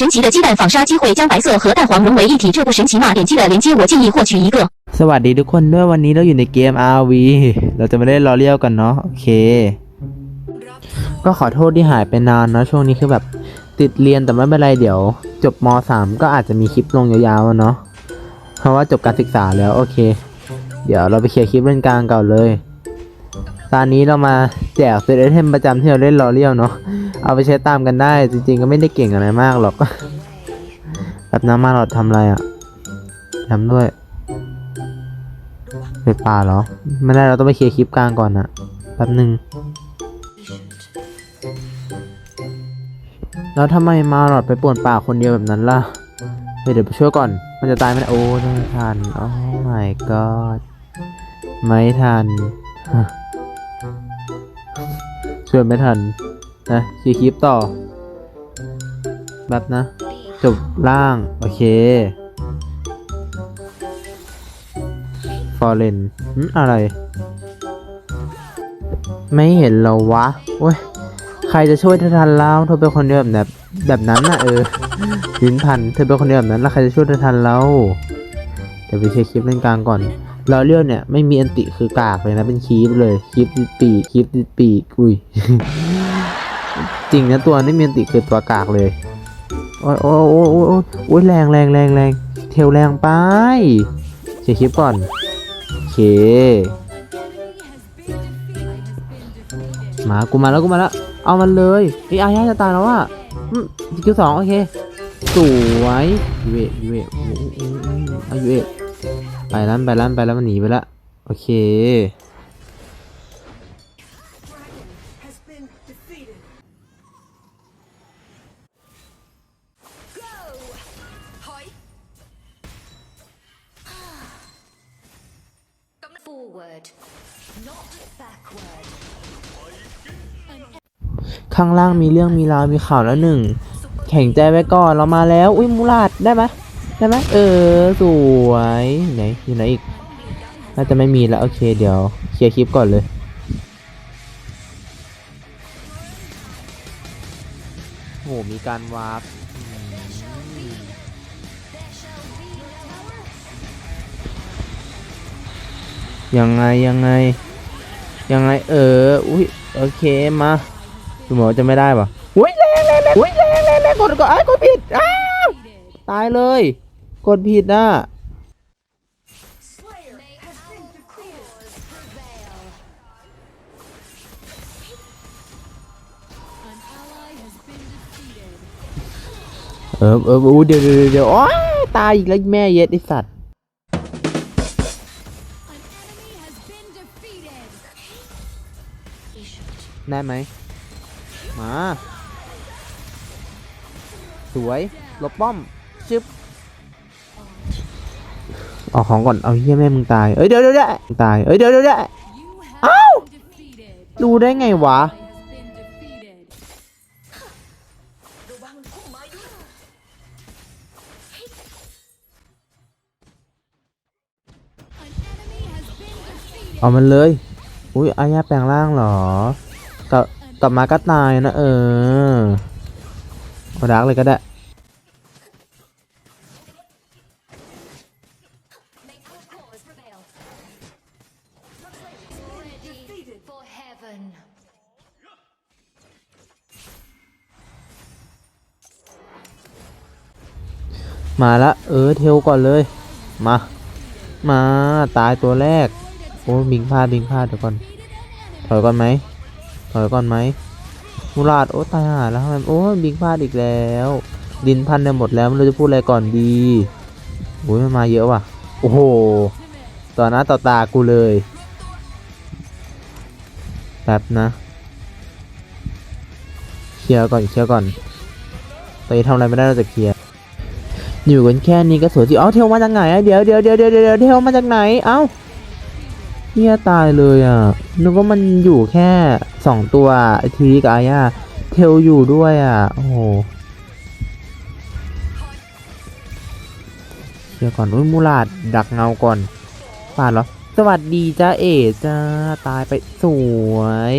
神奇的鸡蛋纺纱机会将白色和蛋黄融为一体，这不神奇吗？点击了链接，我建议获取一个。 สวัสดีทุกคนด้วยวันนี้เราอยู่ในเกม RV เราจะไม่ได้รอเลี้ยวกันเนาะโอเค ก็ขอโทษที่หายไปนานเนาะช่วงนี้คือแบบติดเรียนแต่ไม่เป็นไรเดี๋ยว จบม .3 ก็อาจจะมีคลิปลงยาวๆอะเนาะเพราะว่าจบการศึกษาแล้วโอเค เดี๋ยวเราไปเคลียร์คลิปเล่นกลางก่อนเลย ตอนนี้เรามาแจกเซตไอเทมประจำที่เราเล่นรอเลี้ยวเนาะเอาไปใช้ตามกันได้ จริงๆก็ไม่ได้เก่งอะไรมากหรอกแบบน้ำมาเราทำอะไรอะทำด้วยไปป่าเหรอ ไม่ได้เราต้องไปเคลียร์คลิปกลางก่อนนะแป๊บหนึ่งแล้วทำไมมาหลอดไปป่วนป่าคนเดียวแบบนั้นล่ะเฮ้ยเดี๋ยวไปช่วยก่อน มันจะตายไหมโอ้ไม่ทัน โอ้ my god ไม่ทันฮะ ช่วยไม่ทันนะคีคลิปต่อแบบนะ จบล่าง โอเคฟอร์เรนอะไร ไม่เห็นเรอวะโอ้ยใครจะช่วยเธอทันแล้วเธอเป็นคนเดียวแบบ แบบนั้นน่ะเออลิ้นพันเธอเป็นคนเดียวแบบนั้นแล้วใครจะช่วยเธอทันแล้วเดี๋ยวไปเช็คคลิปเล่นกลางก่อน เราเรียวเนี่ยไม่มีอันติคือกากเลยนะเป็นคีปเลยคีปดิดปีคีปดิดปีอุ้ยจริงนะตัวนี้มีอันติคือตัวกากเลยโอ้ยโอ้ยโอ้ยโอ้ยโอ้ยแรงแรงแรงแรงเทลแรงไปเช็คคลิปก่อนโอเคมากูมาแล้วกูมาแล้วเอามันเลยไอ้ยอาญาจะตายแล้วอะอืมสกิลสองโอเคสวยยูเอยูเอโอ้โหโอ้โหเอายูเอ ไปแล้วไปแล้วไปแล้วมันหนีไปแล้วโอเค Forward, not backward. ข้างล่างมีเรื่องมีราวมีข่าวแล้วหนึ่ง แข่งใจไว้ก่อนเรามาแล้ว อุ้ยมูลาดได้ไหม ได้ไหมเออ สวย ไหน อยู่ไหนอีก น่าจะไม่มีแล้ว โอเค เดี๋ยว เคลียร์คลิปก่อนเลยโหมีการวาร์ปยังไงยังไง ยังไงเออ อุ้ยโอเคมาดูหมอจะไม่ได้ปะอุ้ยแรงแรงแรงอุ้ยแรงแรงแรงกดกดอ้กดผิดอ้าวตายเลย กดผิดนะเออเออเดี๋ยวเดี๋ยวเดี๋ยวโอ้ยตายอีกแล้วแม่เย็ดไอสัตว์ได้ไหมมา สวยหลบป้อมชึบ เออกของก่อน เอาเฮียแม่มึงตาย เอ้ยเดี๋ยวเดี๋ยวเดี๋ยวตาย เอ้ยเดี๋ยวเดี๋ยวเดี๋ยวเอ้าดูได้ไงวะ เอามันเลย อุ้ยอายาแปลงร่างเหรอกลับกลับมาก็ตายนะเออเอาดักเลยก็ได้ มาละเออเทลก่อนเลย มา มาตายตัวแรก โอ้บิงพลาดบิงพลาดเดี๋ยวก่อน ถอยก่อนไหมถอยก่อนไหมมูราดโอ้ตายหาแล้วโอ้บิงพลาดอีกแล้ว ดินพันเนี่ยหมดแล้วไม่รู้จะพูดอะไรก่อนดีโอ้ยมันมาเยอะว่ะ โอ้โห ต่อหน้าต่อตากูเลยแป๊บนะเคลียร์ก่อนเคลียร์ก่อนตอนนี้ทำอะไรไม่ได้นอกจากเคลียร์ อยู่กันแค่นี้ก็สวยสิเอ้าเทลมาจากไหนอะเดี๋ยวเดี๋ยวเดี๋ยวเดี๋ยวเดี๋ยวเทลมาจากไหน เอ้าเฮียตายเลยอะนึกว่ามันอยู่แค่สองตัวไอทีกับอาญาเทลอยู่ด้วยอะ โอ้โหเดี๋ยวก่อนอุ้ยมูลาดดักเงาก่อนปาดเหรอ สวัสดีจ้าเอ๋จ้าตายไปสวย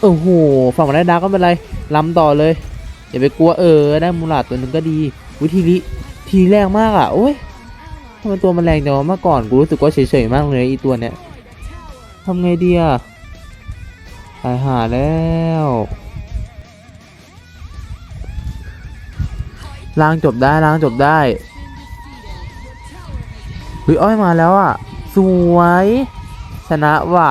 โอ้โหฝั่งมันได้ดาร์กก็เป็นไรล้ำต่อเลยอย่าไปกลัวเออได้มูลาดตัวหนึ่งก็ดีวิธีนี้ทีแรงมากอะโอ้ยทำไมตัวมันแรงจังวะเมื่อก่อนกูรู้สึกว่าเฉยๆมากเลยอีตัวเนี้ยทำไงดีอะตายหาแล้วล้างจบได้ล้างจบได้เฮ้ยอ้อยมาแล้วอะ สวย ชนะว่ะ